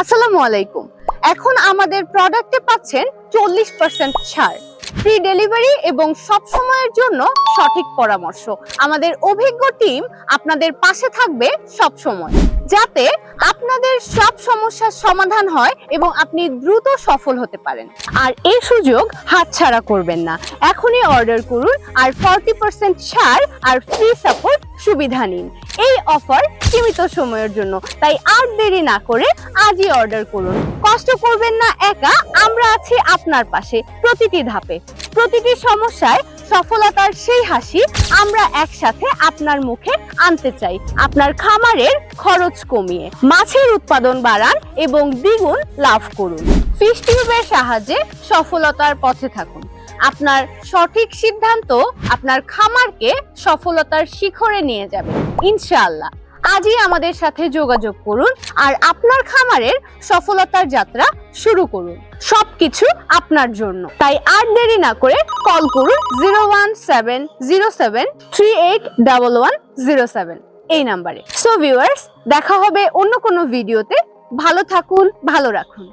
আসসালামু আলাইকুম। এখন আমাদের প্রোডাক্টে পাচ্ছেন চল্লিশ পার্সেন্ট ছাড়। ফ্রি ডেলিভারি এবং সব সময়ের জন্য সঠিক পরামর্শ। আমাদের অভিজ্ঞ টিম আপনাদের পাশে থাকবে সব সময়। যাতে আপনাদের সব সমস্যার সমাধান হয় এবং আপনি দ্রুত সফল হতে পারেন। আর এই সুযোগ হাতছাড়া করবেন না। এখনই অর্ডার করুন আর ফর্টি পার্সেন্ট ছাড় আর ফ্রি সাপোর্ট সুবিধা নিন। এই অফার সীমিত সময়ের জন্য। তাই আর দেরি না করে আজই অর্ডার করুন। কষ্ট করবেন না একা, আমরা আছি আপনার পাশে প্রতিটি ধাপে। প্রতিটি সমস্যায় সফলতার সেই হাসি আমরা একসাথে আপনার মুখে আনতে চাই। আপনার খামারের খরচ কমিয়ে, মাছের উৎপাদন বাড়ান এবং দ্বিগুণ লাভ করুন। ফিশ টিউবের সাহায্যে সফলতার পথে থাকুন। আপনার সঠিক সিদ্ধান্ত আপনার খামারকে সফলতার শিখরে নিয়ে যাবে। ইনশাআল্লাহ। আজই আমাদের সাথে যোগাযোগ করুন আর আপনার খামারের সফলতার যাত্রা শুরু করুন। সবকিছু আপনার জন্য। তাই আর দেরি না করে কল করুন zero one seven zero seven three eight double one zero seven. এই নাম্বারে। সো ভিউয়ার্স দেখা হবে অন্য কোনো ভিডিওতে। ভালো থাকুন, ভালো রাখুন।